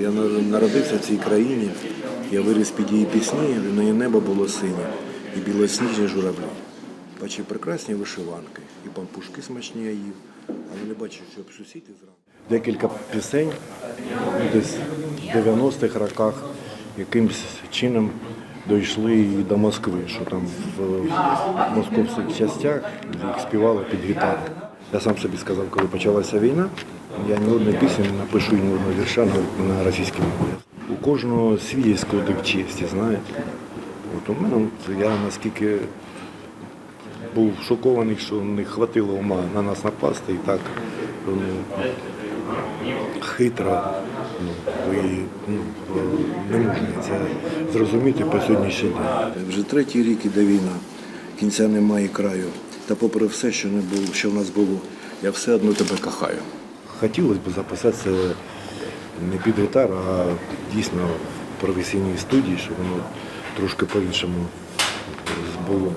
Я народився в цій країні, я виріс під її пісні, в неї небо було синє і білосніжні журавлі. Бачив прекрасні вишиванки, і пампушки смачні я їв, але не бачив, щоб сусіди зранку. Декілька пісень десь в 90-х роках якимось чином дійшли і до Москви, що там в московських частях їх співали під. Я сам собі сказав, коли почалася війна, я ні одної пісні не напишу, ні одного вірша на, російській мові. У кожного свій кодек честі, знаєте. От у мене от я наскільки був шокований, що не хватило ума на нас напасти і так ну, хитро. Ну, і, ну, не можна це зрозуміти по сьогоднішній день. Вже третій рік іде війна, кінця немає краю. Та попри все, що не було, що в нас було, я все одно тебе кохаю. Хотілося б записатися не під гітару, а дійсно в професійній студії, щоб воно трошки по-іншому було.